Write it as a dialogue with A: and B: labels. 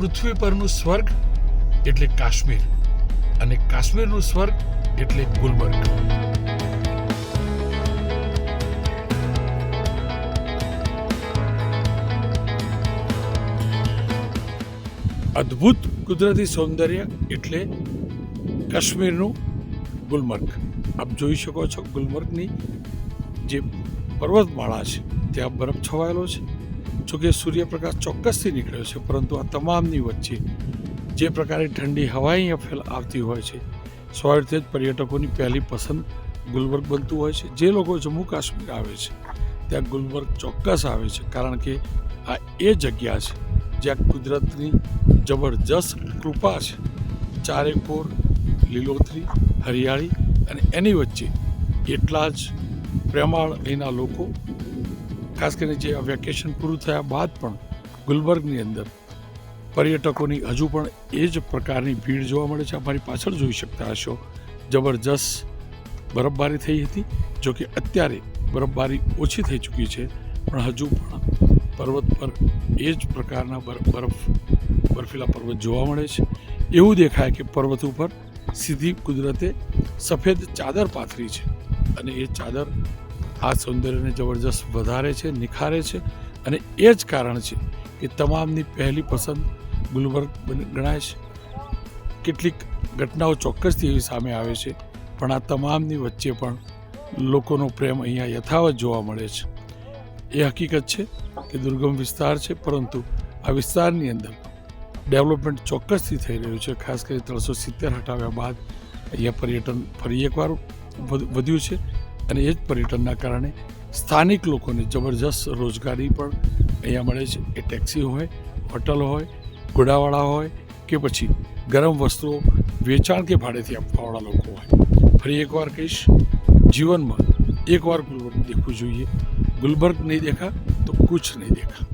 A: પૃથ્વી પરનું સ્વર્ગ એટલે કાશ્મીર અને કાશ્મીરનું સ્વર્ગ એટલે ગુલમર્ગ અદ્ભુત કુદરતી સૌંદર્ય એટલે કાશ્મીરનું ગુલમર્ગ. આપ જોઈ શકો છો ગુલમર્ગની જે પર્વતમાળા છે, ત્યાં બરફ છવાયેલો છે. જોકે સૂર્યપ્રકાશ ચોક્કસથી નીકળ્યો છે, પરંતુ આ તમામની વચ્ચે જે પ્રકારે ઠંડી હવા અહીંયા ફેલ આવતી હોય છે રીતે જ પર્યટકોની પહેલી પસંદ ગુલબર્ગ બનતું હોય છે. જે લોકો જમ્મુ કાશ્મીર આવે છે, ત્યાં ગુલબર્ગ ચોક્કસ આવે છે, કારણ કે આ એ જગ્યા છે જ્યાં કુદરતની જબરજસ્ત કૃપા છે. ચારે કોર, લીલોતરી, હરિયાળી અને એની વચ્ચે એટલા જ પ્રેમાળ અહીંના લોકો ખાસ કરીને જે વેકેશન પૂરું થયા બાદ પણ ગુલબર્ગની અંદર પર્યટકોની હજુ પણ એ જ પ્રકારની ભીડ જોવા મળે છે. અમારી પાછળ જોઈ શકતા હશો. જબરજસ્ત બરફબારી થઈ હતી, જો કે અત્યારે બરફબારી ઓછી થઈ ચૂકી છે. પણ હજુ પણ પર્વત પર એ જ પ્રકારના બરફ બરફ, બરફીલા પર્વત જોવા મળે છે. એવું દેખાય કે પર્વત ઉપર સીધી કુદરતે સફેદ ચાદર પાથરી છે અને એ ચાદર આ સૌંદર્યને જબરજસ્ત વધારે છે, નિખારે છે અને એ જ કારણ છે કે તમામની પહેલી પસંદ ગુલબર્ગ બની- ગણાય છે. કેટલીક ઘટનાઓ ચોક્કસથી એવી સામે આવે છે, પણ આ તમામની વચ્ચે પણ લોકોનો પ્રેમ અહીંયા યથાવત જોવા મળે છે. એ હકીકત છે કે દુર્ગમ વિસ્તાર છે, પરંતુ આ વિસ્તારની અંદર ડેવલપમેન્ટ ચોક્કસથી થઈ રહ્યું છે. ખાસ કરી ત્રણસો સિત્તેર હટાવ્યા બાદ અહીંયા પર્યટન ફરી એકવાર વધ- વધ્યું છે. અને એ જ પર્યટનના કારણે સ્થાનિક લોકોને જબરજસ્ત રોજગારી પણ અહીંયા મળે છે. એ ટેક્સી હોય, હોટલ હોય, ઘોડાવાળા હોય કે પછી ગરમ વસ્ત્રો વેચાણ કે ભાડેથી આપવાવાળા લોકો હોય. ફરી એકવાર કહીશ, જીવનમાં એકવાર ગુલબર્ગ દેખવું જોઈએ. ગુલબર્ગ નહીં દેખા તો કુછ નહીં દેખા.